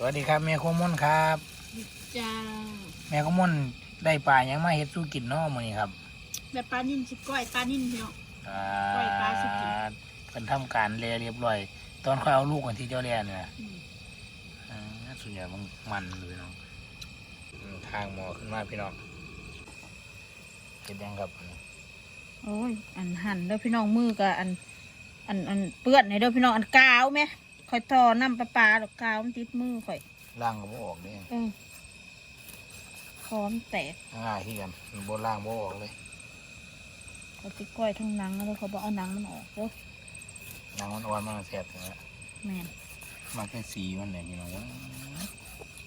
สวัสดีครับแม่โคมอนครับจ้าแม่โคมอนได้ปลาหยังมาเฮ็ดสู้กินเน้อมื้อนี้ครับแบบปลานิ่นสิก้อยปลานิ่นเนาะอ่าปล่อยปลาสุกินเพิ่นทำการแลเรียบร้อย ตอนค่อยเอาลูกกันที่เจ้าแลเนี่ยอืมอ่าส่วนใหญ่มันมันเลยน้องอืมทางหมอขึ้นมาพี่น้องเฮ็ดยังครับโอ้ยอันหั่นเด้อพี่น้องมือกับอันอันอันเปื้อนในเด้อพี่น้องอันกาวไหม ข่อยทอน้ำปลาปลาดอกกาวมันติดมือข่อยล่างก็บ่ออกเด้เออพร้อมแตกง่ายที่กันมันบ่ล่างบ่ออกเลยเขาติก้อยทั้งหนังแล้วเขาบอกเอาหนังมันออกเด้อหนังมันอ่อนมันแซ่บถึงแล้วแม่นมันแค่สีมันเลยพี่น้องว่า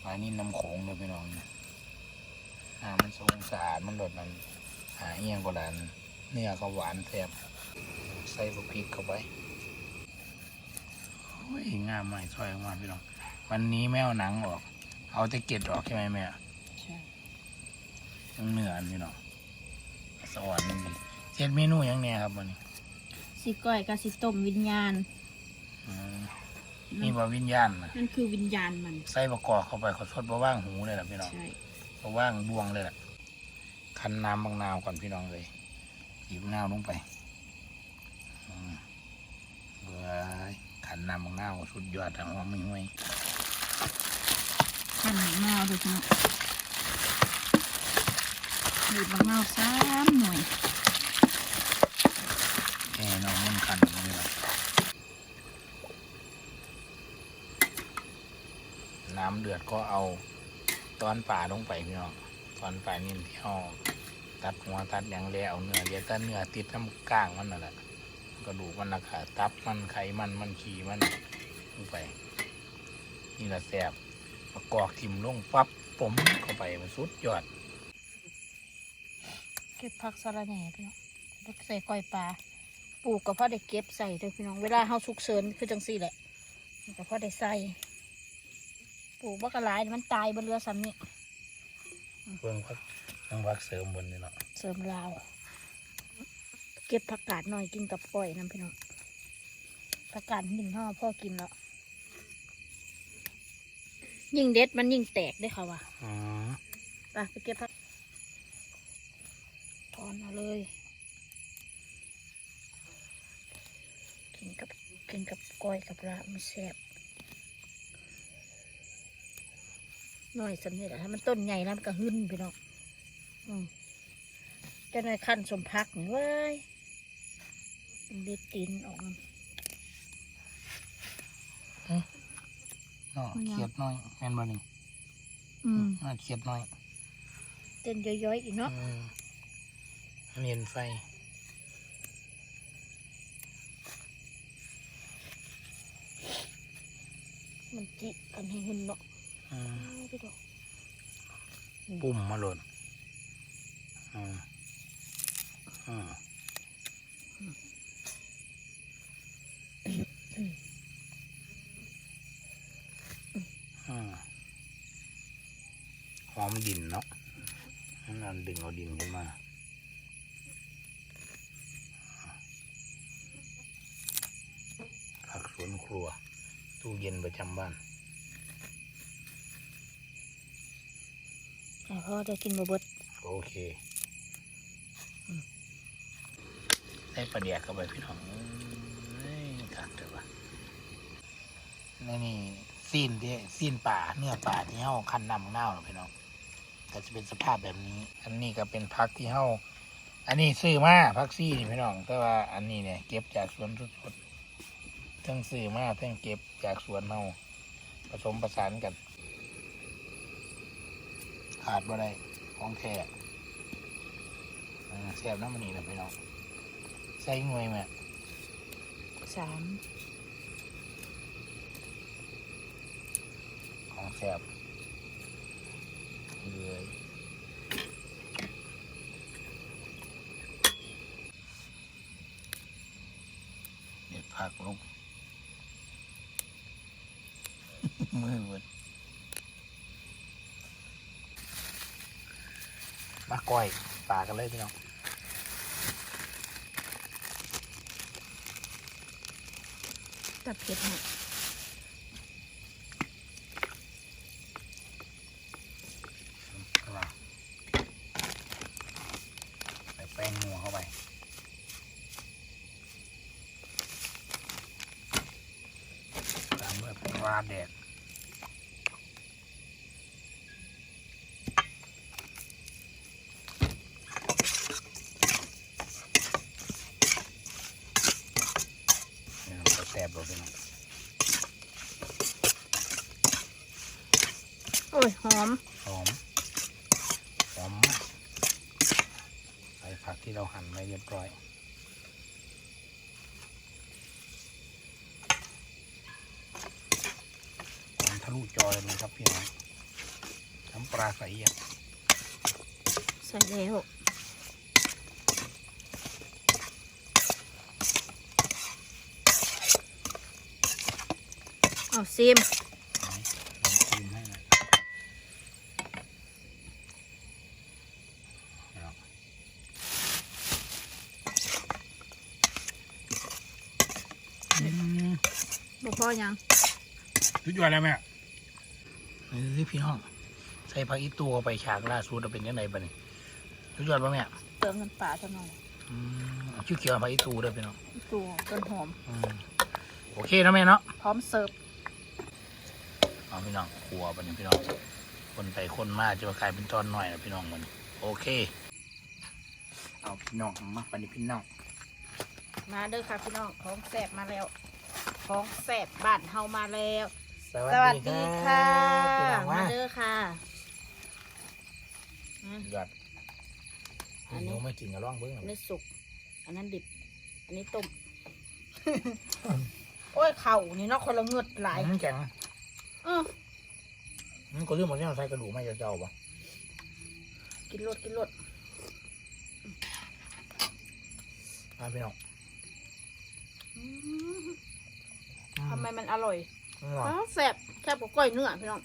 ปลานี่น้ำโขงเลยพี่น้องนะอ่ามันสงสารมันรสมันหาเอียงกว่านั้นเนื้อก็หวานแซ่บใส่บุกพริกเข้าไปโอ้ ยงามใหม่ซอยออกมาพี่น้องวันนี้แม่เอาหนังออก เอาแต่เกล็ดออกใช่ไหมแม่ใช่ทั้งเนื้ออันพี่น้องสวรรค์นี่เซ็ตเมนูหยังเนี่ยครับวันนี้สิก้อยกับสิต้มวิญญาณอืมนี่ว่าวิญญาณนะนั่นคือวิญญาณมันใส่ประกอบเข้าไปขอสดบ่ว่างหูเลยล่ะพี่น้องใช่เพราะว่างบวงเลยแหละคันน้ำบางนาวก่อนพี่น้องเลยหยิบนาวลงไปอืมเบื่อ คันน้ำบางนาวสุดยอดอะหอมไม่ห่วยหั่นมะนาวดูพี่น้องบีบมะนาวสามหน่วยแค่น้องมันคันนี่แหละน้ำเดือดก็เอาตอนป่าลงไปพี่น้องตอนป่านิ่มที่ห่อตัดหัวตัดอย่างแล้วเอาเนื้อเดี๋ยวตัดเนื้อติดน้ำก้างมันนั่นแหละ กระดูกมันนะค่ะตับมันไขมันมันขี้มันลงไป นี่แหละแสบประกอบทิมลงปั๊บผมเข้าไปมันสุดยอด เก็บผักสะระแหน่พี่น้องแล้วก็ใส่ก้อยปลาปลูกกับพ่อได้เก็บใส่เด้อพี่น้องเวลาเฮาสุกเสริญคือจังซี่แหละกับพ่อได้ใส่ปลูกบักกะหลายมันตายบนเรือซ้ำนี่เบิ่งพักต้องพักเสริมบนนี่เนาะเสริมลาว เก็บผักกาดหน่อยกินกับก้อยน้ำพี่น้องผักกาดหินห่อพ่อกินแล้วยิ่งเด็ดมันยิ่งแตกได้อค่ะว่ะอ๋อไปไปเก็บผักถอนเอาเลย กินกับกินกับก้อยกับปลามันแซ่บหน่อยสำนี่แหละถ้ามันต้นใหญ่แล้วมันก็หึ่นพี่น้องอืมเจะในอยขั้นสมพักนี่เว้ยมัน เด็ดตีนออกมาเนาะมันยังเขียดน้อยแม่นบ่นี่อืมน่าเขียดน้อยเต้นย้อยๆอีกเนาะอืมอันนี้เห็นไฟมันจิกันให้หึ่นเนาะอืมเอาไปดอกปุ่มมาหล่นอืมอืม มดินเนาะนั่นดึงเอาดินขึ้นมาผักสวนครัว ตู้เย็นประจำบ้านแต่พ่อได้กินบะเบิดโอเค ได้ปลาเดียกเข้าไปพี่น้องเอ้ยกักเถอะวะนี่นี่ซีนที่ซีนป่าเนื้อป่าที่เฮาคั้นน้ำเน่าเนาะพี่น้อง ก็จะเป็นสภาพแบบนี้ อันนี้ก็เป็นพักที่เฮาอันนี้ซื้อมาพักซี่นี่พี่น้อง แต่ว่าอันนี้เนี่ยเก็บจากสวนสดๆทั้งซื้อมาทั้งเก็บจากสวนเฮาผสมประสานกัน ขาดบ่ได้ของแท้อ่าแซ่บน้ำมันนี่นะพี่น้องใส่หน่วยแม่สามของแซ่บ เลยเด็ดผักลงมือเบิดมาก้อยปลากันเลยพี่น้องตัดเผ็ดให้ ลาดแดดนี่มันก็แซ่บเลยพี่น้องโอ้ย หอม หอม หอมมากใส่ผักที่เราหั่นไว้เรียบร้อยหอม ทะลุจอเลยนะครับพี่น้องน้ำปลาใสเอียดใส่แล้วเอาซิมไหนลองชิมให้หน่อยเอาอืมบ่พอยังสุดยอดแล้วแม่ เฮ้ยพี่น้อง ใส่ผักอีตัวไปฉากล่าสุดเราเป็นยังไงบ้านี่สุดยอดป่ะแม่เติมน้ำปลาจังหน่อยอืมชื่อเขียวผักอีตูเด้อพี่น้องตัวต้นหอมอืมโอเคนะแม่เนาะพร้อมเสิร์ฟเอาพี่น้องครัวบันนี้พี่น้อง คนไปคนมาจะมากลายเป็นตอนหน่อยนะพี่น้องมันโอเค เอาพี่น้องมาปันนี้พี่น้องมาเด้อค่ะพี่น้องของแสบมาแล้ว ของแสบบ้านเฮามาแล้ว สสวัสดีค่ะ พี่น้องมามาเด้อค่ะอืมยอดอันนี้ หนูไม่กินกับร่องเบิ้งอันนี้สุก อันนั้นดิบ อันนี้ต้ม โอ้ยเข่านี่เนาะคนละเงืดหลายอืมแข็งเออมันก็เรื่องหมดที่เราใส่กระดูกไม่เจ้าๆปะกินรสกินรสมาพี่น้องอืมทำไมมันอร่อย อร่อยอ้าวแสบแสบกว่าก้อยเนื้อพี่น้อง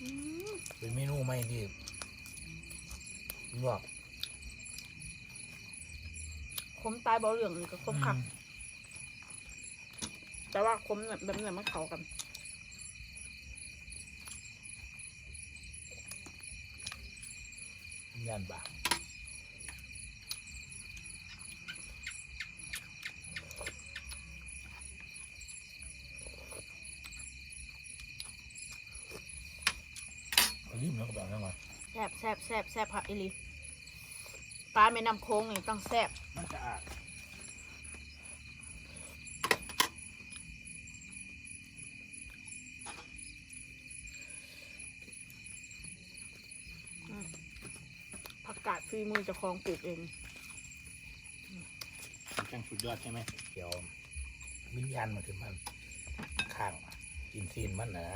อืมเป็นเมนูไม่ที่ลวกขมตายเบาเหลืองนี่ก็ขมคักแต่ว่าขมแบบแบบนี้มันเข้ากันย่านบาง เอาลิ้มแล้วก็แบบนั้นก่อนแซบแซบแซบแซบผักอีหลีปลาแม่น้ำโค้งนี่ต้องแซบมันจะอาดผักกาดฝีมือเจะคลองปลูกเองมันจังสุดยอดใช่ไหมเดี๋ยววิญญาณมาถึงมันข้างกินซีนมันนะ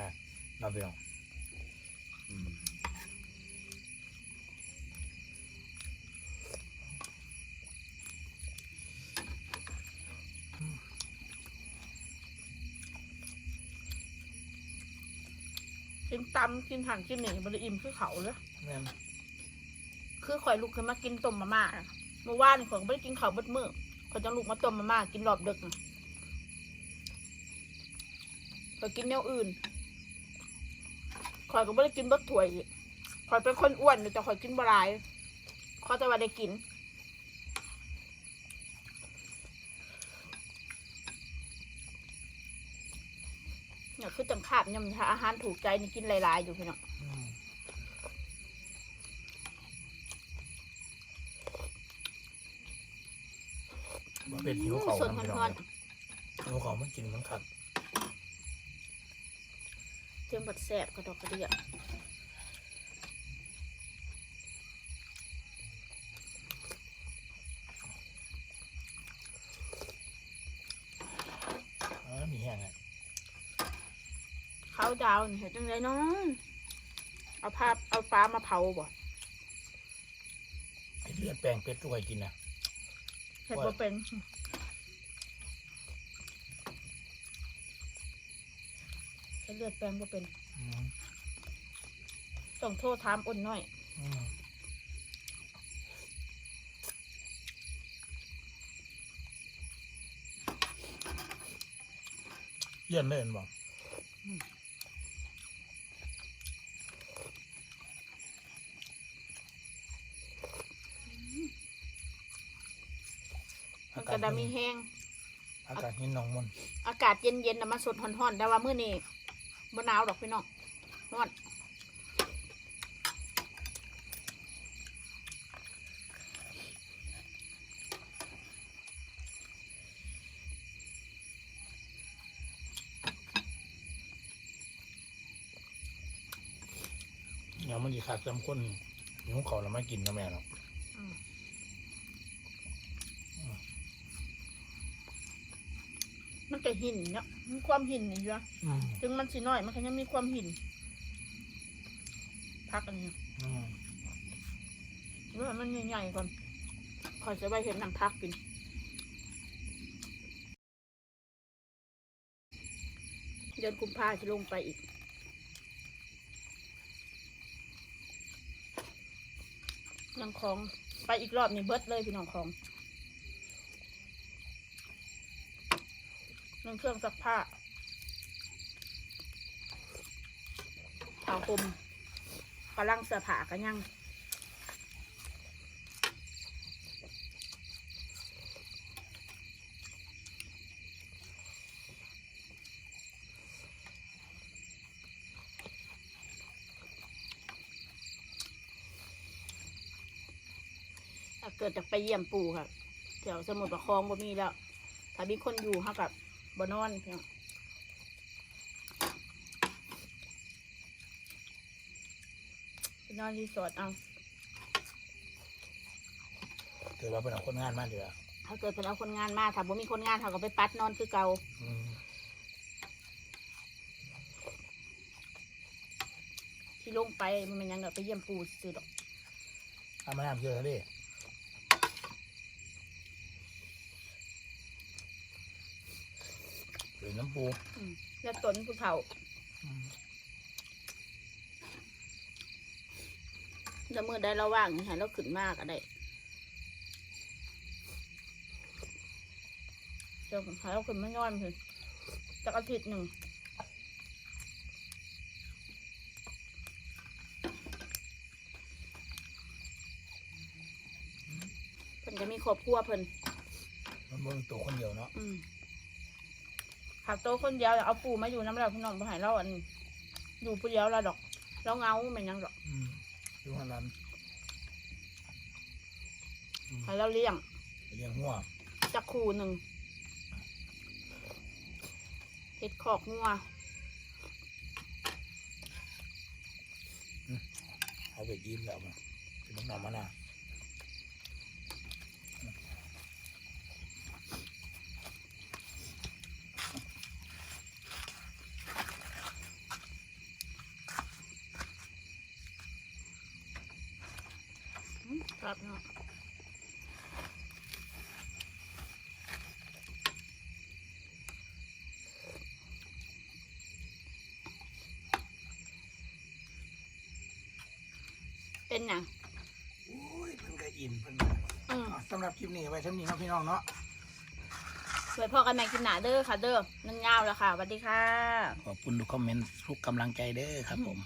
เราไปลองอืม กินตำกินหั่นกินหนี่บริอิ่มคือเขาเลยแม่นคือข่อยลุกขึ้นมากินต้มมาม่าน่ะเมื่อวานนี่ข่อยก็ไม่ได้กินข้าวเบดมื้อข่อยจะลุกมาต้มมาม่ากินรอบดึกน่ะข่อยกินแนวอื่นข่อยก็ไม่ได้กินเบิดถ้วยอีกข่อยเป็นคนอ้วนแต่ข่อยกินบหลายข่อยจะว่าได้กิน เนี่ยคือจังขาบยำถ้าอาหารถูกใจนี่กินหลายๆอยู่พี่น้องอืมว่าเป็นหิวเขาส่วนทำฮไปลองอนหิวเขามันกินมันขัดๆเทียมบัดแสบกระดอกกระเดีย เออมีแห้งไง ข้าวดาวนี่เห็นจังไรเนาะเอาภาพเอาปลามาเผาบ่ไอ้เลือดแปลงเป็ดตัวใครกินนะเห็ดบ่เป็นเห็ดเลือดแปลงบ่เป็นอืมต้องโทษถามอ้นน้อยอืมเลี่ยนเล่นบ่มันกระ ดามีแห้งอากาศเย็นหนองมนอากาศเย็นๆนะมาสดห่อนๆแต่ว่ามื้อนี้บ่หนาวดอกพี่น้องร้อนเดี๋ยวมันจะขาดจำข้นหิวเขาแล้วไม่กินนะแม่เนาะ อืมมันก็ หินเนาะมีความหินอยู่นะอืมถึงมันสิน้อยมันก็ยังมีความหินพักอันนี้อืมเมื่อมันใหญ่ๆก่อนขอยจะไปเห็นน้ำพักกินเดือนกุมภาจะลงไปอีก ยังของไปอีกรอบนี่เบิดเลยพี่น้องของ นั่งเครื่องซักผ้าผ้าห่มกำลังเสื้อผ้ากันยังเกิดจากไปเยี่ยมปู่ค่ะแถวสมุทรปราคองบ่มีแล้ว ถ้ามีคนอยู่เขากับ บ่นอนเพียงไปนอนรีสอร์ทเอาถือว่าเป็นเอาคนงานมาเดี๋ยวาถ้าเกิดเป็นเอาคนงานมาถ้าบ่มีคนงานเขาก็ไปปัดนอนคือเก่าอืมที่ลงไปมันเป็นหยังเงไปเยี่ยมปู่ซื้อดอกเอามาน้ำเชื่อทะเล หรือน้ำปูอืมแล้วตนผู้เฒ่าอืมแล้วมือได้เราว่างนี่ให้เราขึ้นมากก็ได้เดี๋ยวให้เราขึ้นไม่นอนเพิ่นจักอาทิตย์หนึ่งเพิ่นก็มีครอบครัวเพิ่นมันบนตัวคนเดียวเนาะ อืมหากโตคนเดียวเอาปู่มาอยู่น้ำเราพี่น้องบ่ให้เราอันอยู่ผู้เดียวเราดอก เราเหงาไม่นหยังดอกอืมอยู่ข้างนั้นอืมให้เราเลี้ยงเลี้ยงหัวจักคูหนึ่งเห็ดขอกงัวเอาไปยิ้มแล้วมันเป็นน้ำหนองมะนาว อืมครับเนาะเป็นหยัง โอ้ยเพิ่นก็อินเพิ่น อืม อะสำหรับคลิปนี้ไว้เท่านี้เนาะพี่น้องเนาะไว้พอกันใหม่กินหนาเด้อค่ะ เด้อนั่งยาวแล้วค่ะสวัสดีค่ะ ขอบคุณทุกคอมเมนต์ทุกกำลังใจเด้อครับผม